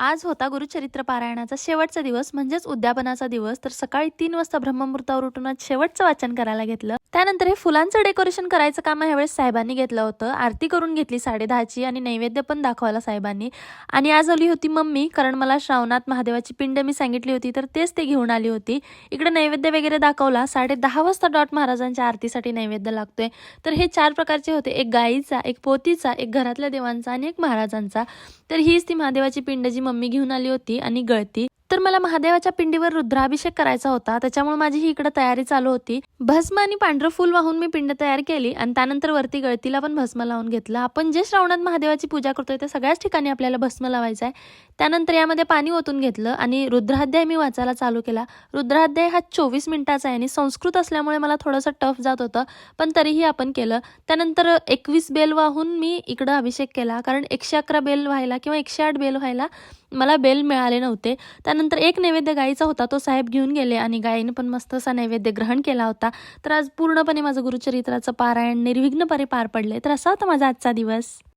आज होता गुरुचरित्र पारायणाचा शेवटचा दिवस म्हणजेच उद्यापनाचा दिवस. तर सकाळी तीन वाजता ब्रह्ममुहूर्तावर उठून शेवटचं वाचन करायला घेतलं. त्यानंतर हे फुलांचं डेकोरेशन करायचं काम ह्यावेळेस साहेबांनी घेतलं होतं. आरती करून घेतली साडेदहाची आणि नैवेद्य पण दाखवायला साहेबांनी. आणि आज आली होती मम्मी कारण मला श्रावणात महादेवाची पिंड मी सांगितली होती तर तेच ते घेऊन आली होती. इकडे नैवेद्य वगैरे दाखवला. साडे दहा वाजता डॉट महाराजांच्या आरतीसाठी नैवेद्य लागतोय. तर हे चार प्रकारचे होते. एक गाईचा एक पोतीचा एक घरातल्या देवांचा आणि एक महाराजांचा. तर हीच ती महादेवाची पिंड जी मम्मी घेऊन आली होती आणि गळती. तर मला महादेवाच्या पिंडीवर रुद्राभिषेक करायचा होता. त्याच्यामुळे माझी ही इकडे तयारी चालू होती. भस्म आणि पांढरं फुल वाहून मी पिंड तयार केली आणि त्यानंतर वरती गळतीला पण भस्म लावून घेतलं. आपण जे श्रावणात महादेवाची पूजा करतोय त्या सगळ्याच ठिकाणी आपल्याला भस्म लावायचं आहे. त्यानंतर यामध्ये पाणी ओतून घेतलं आणि रुद्राध्याय मी वाचायला चालू केला. रुद्राध्याय हा चोवीस मिनिटाचा आहे आणि संस्कृत असल्यामुळे मला थोडंसं टफ जात होतं पण तरीही आपण केलं. त्यानंतर एकवीस बेल वाहून मी इकडं अभिषेक केला. कारण एकशे अकरा बेल व्हायला किंवा एकशे आठ बेल व्हायला मला बेल मिळाले नव्हते. त्यानंतर एक नैवेद्य गाईचा होता तो साहेब घेऊन गेले आणि गायीने पण मस्त असा नैवेद्य ग्रहण केला होता. तर आज पूर्णपणे माझं गुरुचरित्राचं पारायण निर्विघ्नपणे पार पडले तर असा होता माझा आजचा दिवस.